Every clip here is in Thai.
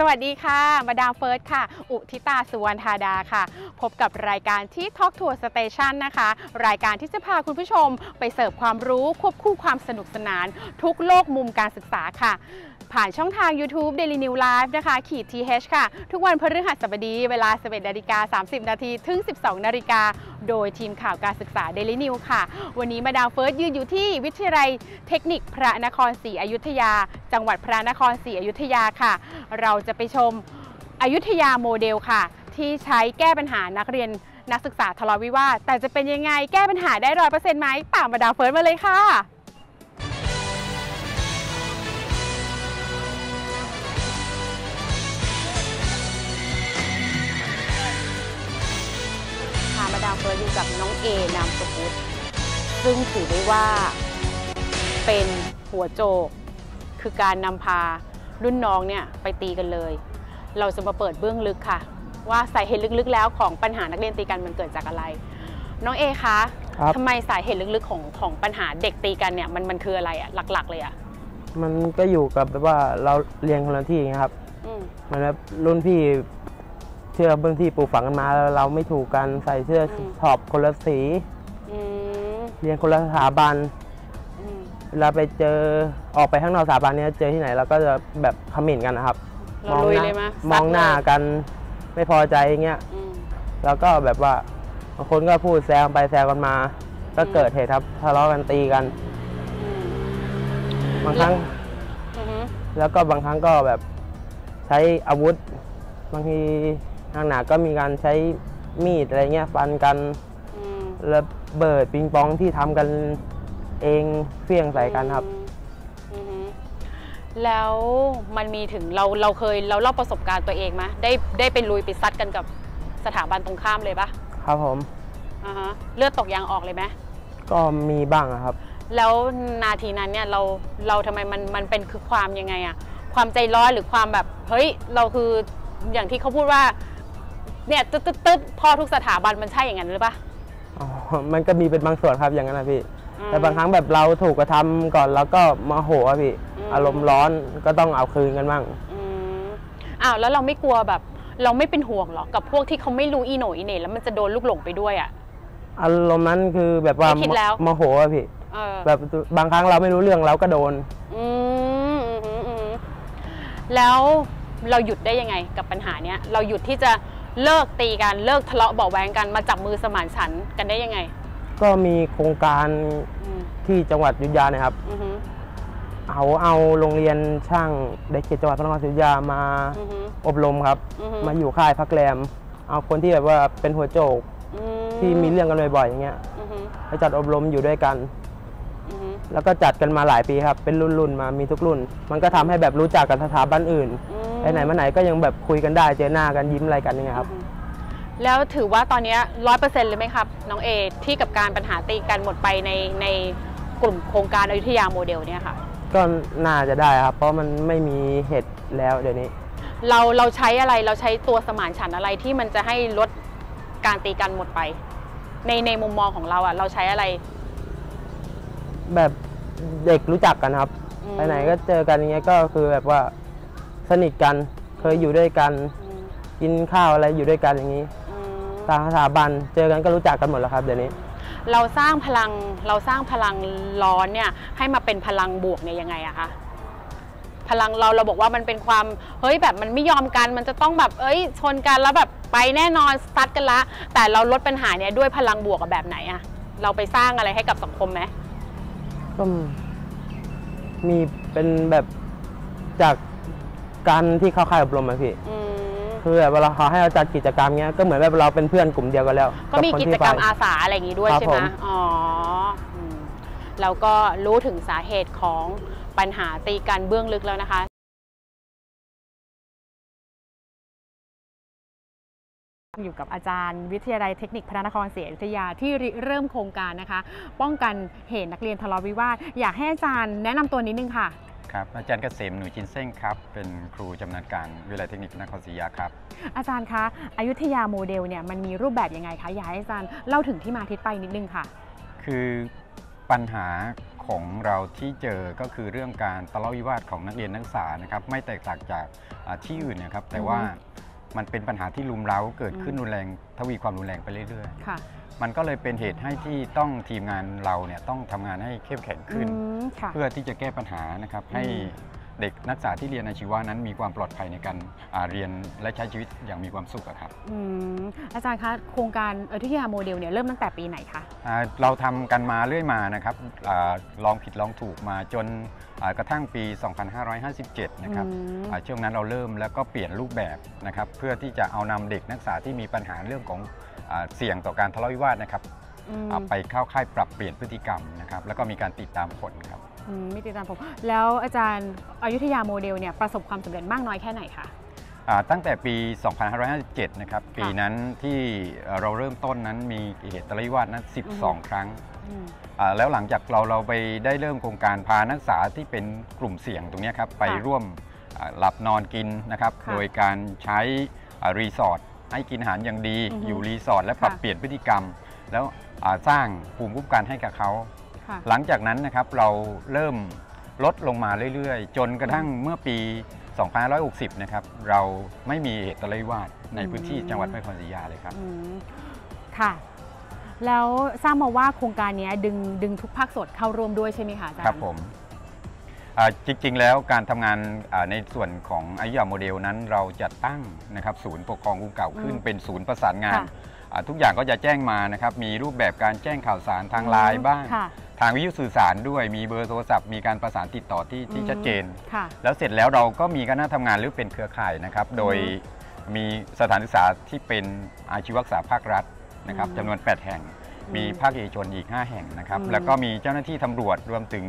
สวัสดีค่ะ มาดามเฟิร์สค่ะ อุทิตาสุวรรณธาดาค่ะ พบกับรายการที่ Talk Tour Station นะคะ รายการที่จะพาคุณผู้ชมไปเสิร์ฟความรู้ควบคู่ความสนุกสนาน ทุกโลกมุมการศึกษาค่ะ ผ่านช่องทาง YouTube Daily New Live นะคะ ขีด TH ค่ะ ทุกวันพฤหัสบดี เวลา 11นาฬิกา30 นาทีถึง 12 นาฬิกา โดยทีมข่าวการศึกษา Daily New ค่ะ วันนี้มาดามเฟิร์สยืนอยู่ที่วิทยาลัยเทคนิคพระนครศรีอยุธยา จังหวัดพระนครศรีอยุธยาค่ะ เราจะไปชมอยุธยาโมเดลค่ะ ที่ใช้แก้ปัญหานักเรียนนักศึกษาทะเลาะวิวาทแต่จะเป็นยังไงแก้ปัญหาได้ร้อยเปอร์เซ็นต์ไหมตามมาดามเฟิร์สมาเลยค่ะมาดามเฟิร์สอยู่กับน้องเอนามสมมุติซึ่งถือได้ว่าเป็นหัวโจก คือการนำพารุ่นน้องเนี่ยไปตีกันเลย เราจะมาเปิดเบื้องลึกค่ะ ว่าสาเหตุลึกๆ แล้วของปัญหานักเรียนตีกันมันเกิดจากอะไร น้องเอคะครับ ทำไมสาเหตุลึกๆของของปัญหาเด็กตีกันเนี่ยมันมันคืออะไรอะหลักๆ เลยอะมันก็อยู่กับแบบว่าเราเรียนคนละที่ไงครับ อืม มันแบบรุ่นพี่เชื่อเบื้องที่ปลูกฝังกันมาแล้วเราไม่ถูกกันใส่เสื้อสอบคนละสีอืมเรียนคนละสถาบันอืมเวลาไปเจอออกไปข้างนอกสถาบันเนี้ยเจอที่ไหนเราก็จะแบบคอมเมนต์กันนะครับเราลุยเลยไหมมองหน้าซัดเลยกัน ไม่พอใจอย่างเงี้ยอืมแล้วก็แบบว่าบางคนก็พูดแซวไปแซวกันมา ก็เกิดเหตุครับทะเลาะกันตีกันอืมบางครั้งอือฮึแล้วก็บางครั้งก็แบบใช้อาวุธ บางทีทางหนาก็มีการใช้มีดอะไรเงี้ยฟันกันอืมระเบิดปิงปองที่ทำกันเองเฟี้ยงใส่กันครับอืมอือฮึ แล้วมันมีถึงเราเราเคยเราเล่าประสบการณ์ตัวเองไหมได้ได้ไปลุยไปซัดกันกับสถาบันตรงข้ามเลยปะครับผม อ่าฮะเลือดตกยางออกเลยไหมก็มีบ้างอะครับ แล้วนาทีนั้นเนี่ยเราเราทำไมมันมันเป็นคือความยังไงอะความใจร้อนหรือความแบบเฮ้ยเราคืออย่างที่เขาพูดว่าเนี่ยตึ๊ดตึ๊ดตึ๊ดพอทุกสถาบันมันใช่อย่างนั้นหรือปะอ๋อ มันก็มีเป็นบางส่วนครับอย่างนั้นนะพี่ อืมแต่บางครั้งแบบเราถูกกระทำก่อนแล้วก็โมาโหอะพี่ อืมอารมณ์ร้อนก็ต้องเอาคืนกันบ้างอืมอ้าวแล้วเราไม่กลัวแบบ เราไม่เป็นห่วงเหรอกับพวกที่เขาไม่รู้อีโหนอีเหน่แล้วมันจะโดนลูกหลงไปด้วยอะ อารมณ์นั้นคือแบบว่าไม่คิดแล้ว โมโหอะพี่ เออ แบบบางครั้งเราไม่รู้เรื่องเราก็โดน อืมอืมอืมอืมแล้วเราหยุดได้ยังไงกับปัญหาเนี้ย เราหยุดที่จะเลิกตีกันเลิกทะเลาะเบาะแวงกันมาจับมือสมานฉันท์กันได้ยังไง ก็มีโครงการอืมที่จังหวัดอยุธยาเนะครับ อือฮึ เอาเอาโรงเรียนช่างเด็กเขตจังหวัดพระนครศรีอยุธยามาอือฮึอบรมครับ อือฮึมาอยู่ค่ายพักแรม เอาคนที่แบบว่าเป็นหัวโจกอืที่มีเรื่องกันบ่อยๆอย่างเงี้ยอือฮึไปจัดอบรมอยู่ด้วยกัน อือฮึแล้วก็จัดกันมาหลายปีครับ เป็นรุ่นๆมามีทุกรุ่น มันก็ทำให้แบบรู้จักกับสถาบันอื่นอืมไปไหนมาไหนก็ยังแบบคุยกันได้เจอหน้ากันยิ้มอะไรกันอย่างเงี้ยครับ แล้วถือว่าตอนนี้ร้อยเปอร์เซ็นต์เลยไหมครับ น้องเอที่กับการปัญหาตีกันหมดไปในในกลุ่มโครงการอยุธยาโมเดลเนี่ยค่ะ ก็น่าจะได้ครับ เพราะมันไม่มีเหตุแล้วเดี๋ยวนี้ เราเราใช้อะไรเราใช้ตัวสมานฉันท์อะไรที่มันจะให้ลดการตีกันหมดไป ในในมุมมองของเราอะเราใช้อะไร แบบเด็กรู้จักกันครับ อืม ไปไหนก็เจอกันอย่างเงี้ยก็คือแบบว่าสนิทกันเคยอยู่ด้วยกันอืมกินข้าวอะไรอยู่ด้วยกันอย่างนี้ อืม ต่างสถาบันเจอกันก็รู้จักกันหมดแล้วครับเดี๋ยวนี้ เราสร้างพลังเราสร้างพลังร้อนเนี่ยให้มาเป็นพลังบวกเนี่ยยังไงอะคะพลังเราเราบอกว่ามันเป็นความเฮ้ยแบบมันไม่ยอมกันมันจะต้องแบบเอ้ยชนกันแล้วแบบไปแน่นอนซัดกันละ แต่เราลดปัญหาเนี่ยด้วยพลังบวกกับแบบไหนอะเราไปสร้างอะไรให้กับสังคมไหมก็มีเป็นแบบจากการที่เข้าค่ายอบรมอะพี่อืม คือแบบเวลาเขาให้เราจัดกิจกรรมเงี้ยก็เหมือนแบบเราเป็นเพื่อนกลุ่มเดียวกันแล้วก็มีบคนกิที่จกรรมไป อาสาอะไรอย่างงี้ด้วยครับใช่ไหมผม อ๋ออืมแล้วก็รู้ถึงสาเหตุของปัญหาตีกันเบื้องลึกแล้วนะคะ อยู่กับอาจารย์วิทยาลัยเทคนิคพระนครศรีอยุธยาที่ริเริ่มโครงการนะคะ ป้องกันเหตุนักเรียนทะเลาะวิวาท อยากให้อาจารย์แนะนำตัวนิดนึงค่ะ ครับ อาจารย์เกษมหนูจินเซ้งครับ เป็นครูจำนาญการวิทยาลัยเทคนิคนครศรีอยุธยาครับ อาจารย์คะอยุธยาโมเดลเนี่ยมันมีรูปแบบยังไงคะอยากให้อาจารย์เล่าถึงที่มาที่ไปนิดนึงค่ะ คือปัญหาคของเราที่เจอก็คือเรื่องการทะเลาะวิวาทของนักเรียนนักศึกษานะครับไม่แตกต่างจากอ่าที่อื่นนะครับแต่ว่า มันเป็นปัญหาที่ลุมเร้าเกิดขึ้นรุนแรงทวีความรุนแรงไปเรื่อยค่ะๆมันก็เลยเป็นเหตุให้ที่ต้องทีมงานเราเนี่ยต้องทำงานให้เข้มแข็งขึ้น อืมค่ะ เพื่อที่จะแก้ปัญหานะครับให้อืม เด็กนักศึกษาที่เรียนอาชีวะนั้นมีความปลอดภัยในการอ่าเรียนและใช้ชีวิตอย่างมีความสุขอะครับอืมอาจารย์คะโครงการอยุธยาโมเดลเนี่ยเริ่มตั้งแต่ปีไหนคะอ่าเราทำกันมาเรื่อยมานะครับอาลองผิดลองถูกมาจนอ่ากระทั่งปี 2557 นะครับอืม อ่าช่วงนั้นเราเริ่มแล้วก็เปลี่ยนรูปแบบนะครับ เพื่อที่จะเอานำเด็กนักศึกษาที่มีปัญหาเรื่องของอาเสี่ยงต่อการทะเลาะวิวาทนะครับอืม อ่าไปเข้าค่ายปรับเปลี่ยนพฤติกรรมนะครับแล้วก็มีการติดตามผลครับอืม ไม่ติดตามผม แล้วอาจารย์อยุธยาโมเดลเนี่ยประสบความสำเร็จมากน้อยแค่ไหนคะอ่าตั้งแต่ปี 2557 นะครับ ปีนั้นที่เอ่อเราเริ่มต้นนั้นมีเหตุทะเลาะวิวาทนั้นอือฮึ12 ครั้งอืมอ่าแล้วหลังจากเราเราไปได้เริ่มโครงการพานักศึกษาที่เป็นกลุ่มเสี่ยงตรงเนี้ยครับ ไปร่วมอ่าหลับนอนกินนะครับค่ะโดยการใช้อ่ารีสอร์ทให้กินอาหารอย่างดีอือฮึอยู่รีสอร์ทและปรับค่ะเปลี่ยนพฤติกรรม แล้วอ่าสร้างภูมิคุ้มกันให้กับเขาค่ะ หลังจากนั้นนะครับเราเริ่มลดลงมาเรื่อยๆ จนกระทั่งเมื่อปี 2560 นะครับ เราไม่มีเหตุทะเลาะวิวาทในพื้นที่อืมจังหวัดพระนครศรีอยุธยาเลยครับอืมค่ะ แล้วทราบมาว่าโครงการเนี้ยดึงดึงทุกภาคส่วนเข้าร่วมด้วยใช่ไหมคะอาจารย์ครับผมอ่าจริงๆ แล้วการทำงานอ่าในส่วนของอายุยาโมเดลนั้นเราจะตั้งนะครับศูนย์ปกครองกรุงเก่าขึ้นอืมเป็นศูนย์ประสานงานค่ะอ่าทุกอย่างก็จะแจ้งมานะครับมีรูปแบบการแจ้งข่าวสารทางไลน์บ้างค่ะ ทางวิทยุสื่อสารด้วยมีเบอร์โทรศัพท์มีการประสานติดต่อที่ที่อืมชัดเจน ค่ะ แล้วเสร็จแล้วเราก็มีคณะทำงานหรือเป็นเครือข่ายนะครับ โดยมีสถานศึกษาที่เป็นอาชีวศึกษาภาครัฐนะครับอืมจำนวน 8 แห่งอืมมีภาคเอกชนอีก 5 แห่งนะครับอืมแล้วก็มีเจ้าหน้าที่ตำรวจรวมถึง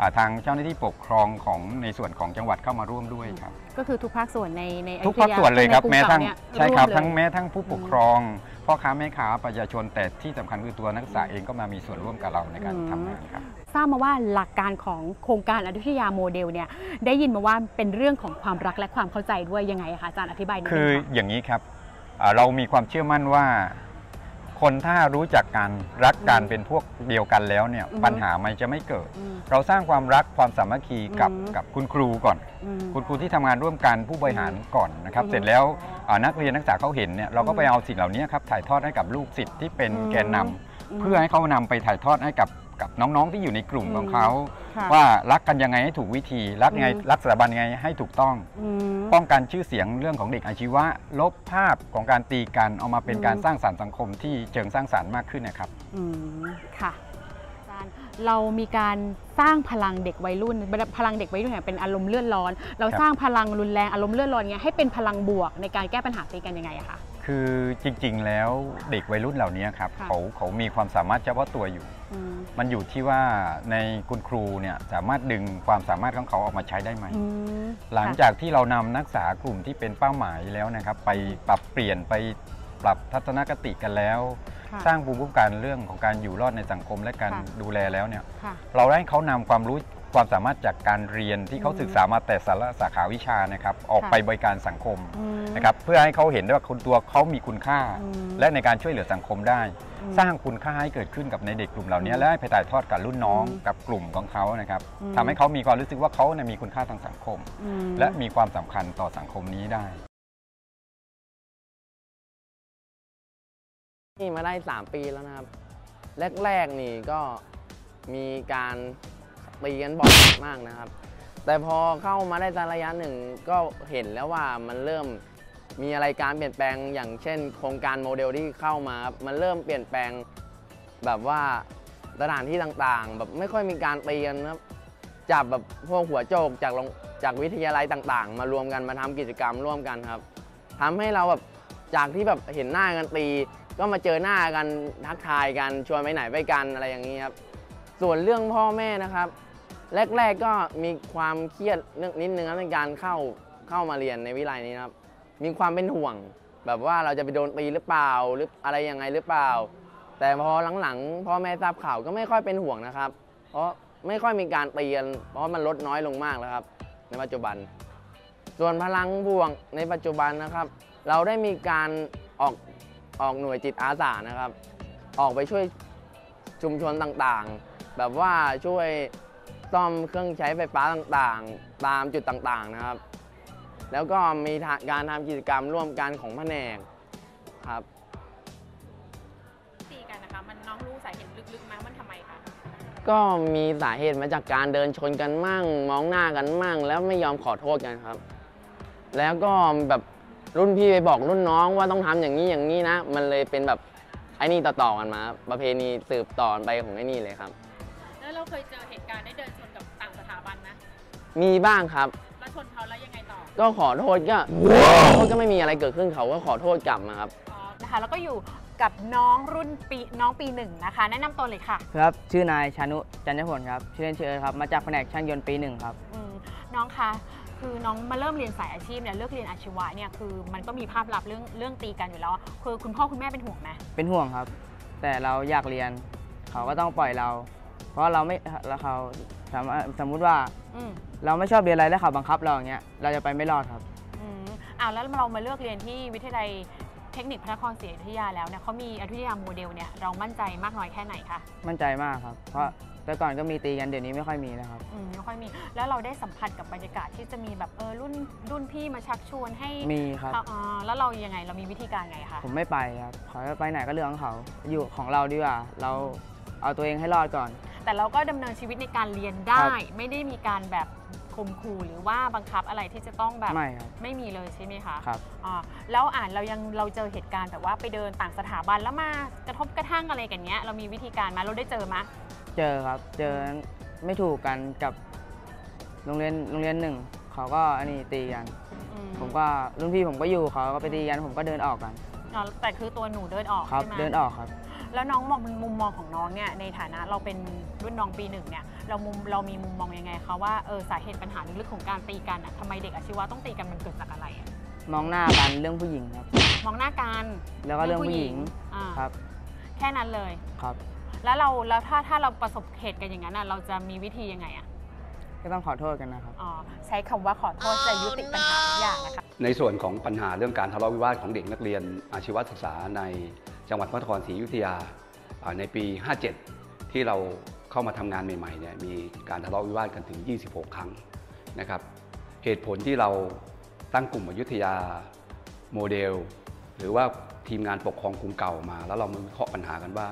อ่าทางเจ้าหน้าที่ปกครองของในส่วนของจังหวัดเข้ามาร่วมด้วยครับ ก็คือทุกภาคส่วนในในอทุกยุธภาคส่วนเลยครับในกรุแม้ทั้งเก่าเนี่ยใช่ครับวมเลยทั้งแม้ทั้งผู้ปกอืมครอง พ่อค้าแม่ค้าประชาชนแต่ที่สำคัญคือตัวนักศึกษาเองก็มามีส่วนร่วมกับเราในการอืมทำงานครับทราบมาว่าหลักการของโครงการอยุธยาโมเดลเนี่ยได้ยินมาว่าเป็นเรื่องของความรักและความเข้าใจด้วยยังไงคะอาจารย์อธิบายนิดนึงคือค่ะอย่างนี้ครับอ่าเรามีความเชื่อมั่นว่า คนถ้ารู้จักกันรักกันอืมเป็นพวกเดียวกันแล้วเนี่ยอือฮึปัญหามันจะไม่เกิดอืมเราสร้างความรักความสามัคคีกับอืมกับคุณครูก่อนอืมคุณครูที่ทำงานร่วมกันผู้บริหารก่อนนะครับอือฮึเสร็จแล้วอ่า นักเรียนนักศึกษาเขาเห็นเนี่ยเราก็ไปอืมเอาสิ่งเหล่านี้ครับถ่ายทอดให้กับลูกศิษย์ที่เป็นอืมแกนนำมเพื่อให้เขานำไปถ่ายทอดให้กับกับน้องๆที่อยู่ในกลุ่มอืมของเขาค่ะว่ารักกันยังไงให้ถูกวิธี รักยังไงอืมรักสถาบันยังไงให้ถูกต้องอืมป้องกันชื่อเสียงเรื่องของเด็กอาชีวะ ลบภาพของการตีกันเอามาเป็นอืมการสร้างสรรค์สังคมที่เชิงสร้างสรรค์มากขึ้นนะครับอืมค่ะอาจารย์ เรามีการสร้างพลังเด็กวัยรุ่น พลังเด็กวัยรุ่นเนี่ยเป็นอารมณ์เลือดร้อน เราครับสร้างพลังรุนแรงอารมณ์เลือดร้อนเงี้ยให้เป็นพลังบวกในการแก้ปัญหาตีกันยังไงอะคะคือจริงๆแล้วเด็กวัยรุ่นเหล่านี้ครับค่ะเขาเขามีความสามารถเฉพาะตัวอยู่อืมมันอยู่ที่ว่าในคุณครูเนี่ยสามารถดึงความสามารถของเขาออกมาใช้ได้ไหมอืมหลังค่ะจากที่เรานำนักศึกษากลุ่มที่เป็นเป้าหมายแล้วนะครับ ไปปรับเปลี่ยนไปปรับทัศนคติกันแล้ว ค่ะสร้างภูมิคุ้มกันเรื่องของการอยู่รอดในสังคมและการค่ะดูแลแล้วเนี่ยค่ะ เราได้ให้เขานำความรู้ความสามารถจากการเรียนที่เขาอืมศึกษามาแต่สาระสาขาวิชานะครับออกค่ะไปบริการสังคมอืม นะครับเพื่อให้เขาเห็นได้ว่าคนตัวเขามีคุณค่า อืม และในการช่วยเหลือสังคมได้ อืม สร้างคุณค่าให้เกิดขึ้นกับในเด็กกลุ่มเหล่านี้อืมและให้ไปถ่ายทอดกับรุ่นน้องอืมกับกลุ่มของเขานะครับอืม ทำให้เขามีความรู้สึกว่าเขาเนี่ยมีคุณค่าทางสังคม อืม และมีความสำคัญต่อสังคมนี้ได้ นี่มาได้ 3 ปีแล้วนะครับ แรกๆนี่ก็มีการตีกันบ่อยมากนะครับ แต่พอเข้ามาได้สักระยะหนึ่งก็เห็นแล้วว่ามันเริ่มมีอะไรการเปลี่ยนแปลงอย่างเช่น โครงการโมเดลที่เข้ามาครับมันเริ่มเปลี่ยนแปลงแบบว่าสถานที่ต่างๆ แบบไม่ค่อยมีการตีกันครับจับแบบพวกหัวโจกจากจากวิทยาลัยต่างๆ มารวมกันมาทำกิจกรรมร่วมกันครับทำให้เราแบบจากที่แบบเห็นหน้ากันตี ก็มาเจอหน้ากันทักทายกันชวนไปไหนไปกันอะไรอย่างนี้ครับส่วนเรื่องพ่อแม่นะครับ แรก ๆก็มีความเครียดเรื่องนิดนึงครับในการเข้าเข้ามาเรียนในวิไลนี้นะครับ มีความเป็นห่วง แบบว่าเราจะไปโดนตีหรือเปล่าหรืออะไรยังไงหรือเปล่า แต่พอหลังๆพ่อแม่ทราบข่าวก็ไม่ค่อยเป็นห่วงนะครับ เพราะไม่ค่อยมีการตีกันเพราะมันลดน้อยลงมากแล้วครับ ในปัจจุบัน ส่วนพลังบวกในปัจจุบันนะครับ เราได้มีการออก ออกหน่วยจิตอาสานะครับ ออกไปช่วยชุมชนต่างๆ แบบว่าช่วยซ่อมเครื่องใช้ไฟฟ้าต่างๆ ตามจุดต่างๆนะครับ แล้วก็มีทะการทำกิจกรรมร่วมกันของแผนกครับตีกันนะคะมันน้องรู้สาเหตุลึกๆไหมมันทำไมคะก็มีสาเหตุมาจากการเดินชนกันมั่ง มองหน้ากันมั่ง แล้วไม่ยอมขอโทษกันครับ แล้วก็แบบ รุ่นพี่ไปบอกรุ่นน้องว่าต้องทำอย่างนี้อย่างนี้นะ มันเลยเป็นแบบไอ้นี่ต่อๆกันมา ประเพณีสืบต่อไปของไอ้นี่เลยครับ แล้วเราเคยเจอเหตุการณ์ได้เดินชนกับต่างสถาบันไหมมีบ้างครับแล้วชนเขาแล้วยังไงต่อ ก็ขอโทษก็ขอโทษก็ไม่มีอะไรเกิดขึ้นเขาก็ขอโทษกลับมาครับอ๋อนะคะแล้วก็อยู่กับน้องรุ่นปีน้องปีหนึ่งนะคะ แนะนำตัวเลยค่ะ ครับ ชื่อนายชานุจันทผลครับ ชื่อเล่นชื่อเอิร์ธครับ มาจากแผนกช่างยนต์ปีหนึ่งครับอืมน้องคะ คือน้องมาเริ่มเรียนสายอาชีพเนี่ยเลือกเรียนอาชีวะเนี่ยคือมันก็มีภาพลับเรื่องเรื่องตีกันอยู่แล้วคือคุณพ่อคุณแม่เป็นห่วงไหมเป็นห่วงครับ แต่เราอยากเรียนเขาก็ต้องปล่อยเรา เพราะเราไม่แล้วเขาสามารถสมมุติว่าอืมเราไม่ชอบเรียนอะไรแล้วเขาบังคับเราอย่างเงี้ยเราจะไปไม่รอดครับอืมอ้าวแล้วเรามาเลือกเรียนที่วิทยาลัยเทคนิคพระนครศรีอยุธยาแล้วเนี่ยเขามีอยุธยาโมเดลเนี่ยเรามั่นใจมากน้อยแค่ไหนคะมั่นใจมากครับ เพราะ แต่ก่อนก็มีตีกันเดี๋ยวนี้ไม่ค่อยมีแล้วครับ อืมไม่ค่อยมี แล้วเราได้สัมผัสกับบรรยากาศที่จะมีแบบเออรุ่นรุ่นพี่มาชักชวนให้มีครับเขาอ่าแล้วเรายังไงเรามีวิธีการไงคะผมไม่ไปครับเขาจะไปไหนก็เรื่องของเขา อยู่ของเราดีกว่า เราเอาตัวเองให้รอดก่อน แต่เราก็ดำเนินชีวิตในการเรียนได้ ครับ ไม่ได้มีการแบบข่มขู่หรือว่าบังคับอะไรที่จะต้องแบบไม่ครับ ไม่มีเลยใช่ไหมคะครับ อ่าแล้วอ่านเรายังเราเจอเหตุการณ์แบบว่าไปเดินต่างสถาบันแล้วมากระทบกระทั่งอะไรกันเนี้ยเรามีวิธีการไหมาเราได้เจอไหม เจอครับ เจอไม่ถูกกันกับโรงเรียนโรงเรียนหนึ่งเขาก็อันนี้ตีกัน อืมผมก็รุ่นพี่ผมก็อยู่เขาก็ไปตีกันผมก็เดินออกกันอ๋อแต่คือตัวหนูเดินออกครับ ใช่ไหมเดินออกครับ แล้วน้องมองมุมมองของน้องเนี่ยในฐานะเราเป็นรุ่นน้องปีหนึ่งเนี่ยเรามุมเรามีมุมมองยังไงคะว่าเออสาเหตุปัญหาลึกๆของการตีกันอะทำไมเด็กอาชีวะต้องตีกันมันเกิดจากอะไรอะมองหน้ากันเรื่องผู้หญิงครับ มองหน้ากันแล้วก็เรื่องผู้หญิงอ่าครับ แค่นั้นเลย ครับ แล้วเราแล้วถ้าถ้าเราประสบเหตุกันอย่างนั้นอะเราจะมีวิธียังไงอะก็ต้องขอโทษกันนะครับ อ๋อใช้คำว่าขอโทษจะยุติปัญหาทุกอย่างนะคะ ในส่วนของปัญหาเรื่องการทะเลาะวิวาทของเด็กนักเรียนอาชีวศึกษาในจังหวัดพระนครศรีอยุธยาอ่าในปี 57 ที่เราเข้ามาทำงานใหม่ๆเนี่ยมีการทะเลาะวิวาทกันถึง 26 ครั้งนะครับ เหตุผลที่เราตั้งกลุ่มอยุธยาโมเดล หรือว่าทีมงานปกครองกรุงเก่ามา แล้วเรามาวิเคราะห์ปัญหากันว่า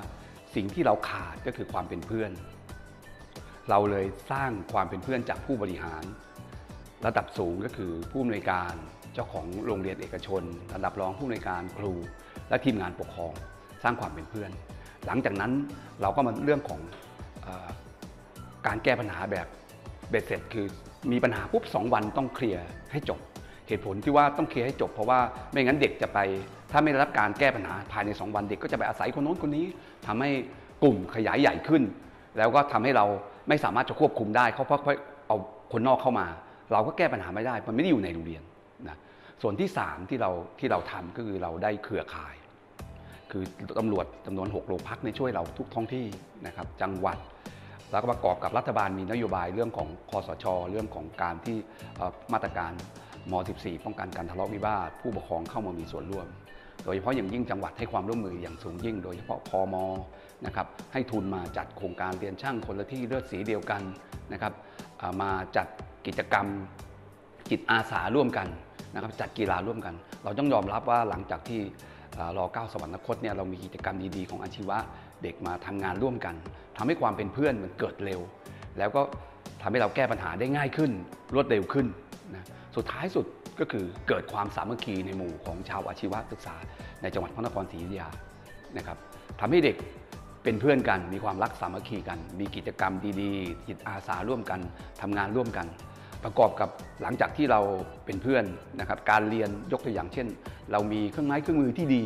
สิ่งที่เราขาดก็คือความเป็นเพื่อน เราเลยสร้างความเป็นเพื่อนจากผู้บริหาร ระดับสูงก็คือผู้อำนวยการเจ้าของโรงเรียนเอกชน ระดับรองผู้อำนวยการครู และทีมงานปกครอง สร้างความเป็นเพื่อน หลังจากนั้นเราก็มาเรื่องของอการแก้ปัญหาแบบเบ็ดเสร็จ คือมีปัญหาปุ๊บสองวันต้องเคลียร์ให้จบ ตุผลที่ว่าต้องเคลียร์ให้จบเพราะว่าไม่งั้นเด็กจะไป ถ้าไม่ได้รับการแก้ปัญหาภายใน 2 วันเด็กก็จะไปอาศัยคนโน้นคนนี้ทำให้กลุ่มขยายใหญ่ขึ้น แล้วก็ทำให้เราไม่สามารถจะควบคุมได้เขาเพราะเอาคนนอกเข้ามา เราก็แก้ปัญหาไม่ได้มันไม่ได้อยู่ในโรงเรียนนะส่วนที่ 3 ที่เราที่เราทำก็คือเราได้เครือข่าย คือตำรวจจำนวน 6 โรงพักในช่วยเราทุกท้องที่นะครับจังหวัด แล้วก็ประกอบกับรัฐบาลมีนโยบายเรื่องของคอสช เรื่องของการที่มาตรการ ม .14 ป้องกันการทะเลาะวิวาทผู้ปกครองเข้ามามีส่วนร่วม โดยเฉพาะอย่างยิ่งจังหวัดให้ความร่วมมืออย่างสูงยิ่ง โดยเฉพาะพอมนะครับให้ทุนมาจัดโครงการเรียนช่างคนละที่เลือดสีเดียวกันนะครับามาจัดกิจกรรมจิตอาสาร่วมกันนะครับจัดกีฬาร่วมกัน เราต้องยอมรับว่าหลังจากที่รอเก้าสวรรคตเนี่ยเรามีกิจกรรมดีๆของอาชีวะเด็กมาทำงานร่วมกันทำให้ความเป็นเพื่อนมันเกิดเร็ว แล้วก็ทำให้เราแก้ปัญหาได้ง่ายขึ้น รวดเร็วขึ้นนะ สุดท้ายสุดก็คือเกิดความสามัคคีในหมู่ของชาวอาชีวศึกษา ในจังหวัดพระนครศรีอยุธยานะครับทำให้เด็กเป็นเพื่อนกัน มีความรักสามัคคีกัน มีกิจกรรมดีๆ จิตอาสาร่วมกันทำงานร่วมกัน ประกอบกับหลังจากที่เราเป็นเพื่อนนะครับการเรียนยกตัวอย่างเช่น เรามีเครื่องไม้เครื่องมือที่ดี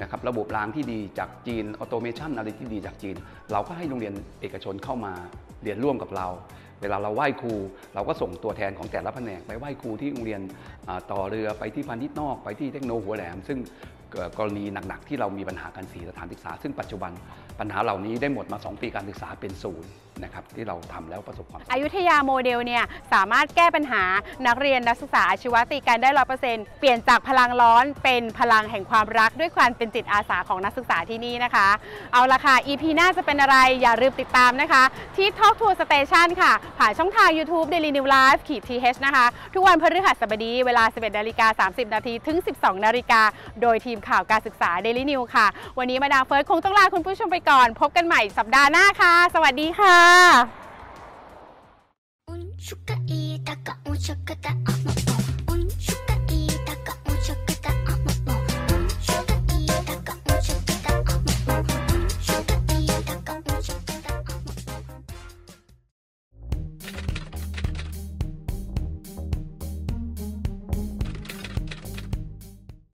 นะครับระบบรางที่ดีจากจีนออโตเมชันอะไรที่ดีจากจีน เราก็ให้โรงเรียนเอกชนเข้ามาเรียนร่วมกับเรา เวลาเราไหว้ครู เราก็ส่งตัวแทนของแต่ละแผนกไปไหว้ครูที่โรงเรียนต่อเรือไปที่พันธิตนอกไปที่เทคโนหัวแหลม ซึ่ง กรณีหนักๆ ที่เรามีปัญหากันสีสถานศึกษา ซึ่งปัจจุบันปัญหาเหล่านี้ได้หมดมา 2 ปีการศึกษาเป็นศูนย์นะครับที่เราทำแล้วประสบความสำอเร็จยุธยาโมเดลเนี่ยสามารถแก้ปัญหานักเรียนนักศึกษาอาชีวะตีกันได้ร้อเปอร์เซ็นต์เปลี่ยนจากพลังร้อนเป็นพลังแห่งความรักด้วยความเป็นจิตอาสาของนักศึกษาที่นี่นะคะ เอาละค่ะ EP หน้าจะเป็นอะไรอย่าลืมติดตามนะคะ ที่ Talk Tour Station ค่ะ ผ่านช่องทาง YouTube Daily New Life ขีด TH นะคะ ทุกวันพฤหัสบดีเวลา 11นาฬิกา30 นาทีถึง 12 นาฬิกาโดยทีมข่าวการศึกษา Daily New ค่ะ วันนี้มาดามเฟิร์สคงต้องลาคุณผู้ชมไปก่อน พบกันใหม่สัปดาห์หน้าค่ะ สวัสดีค่ะ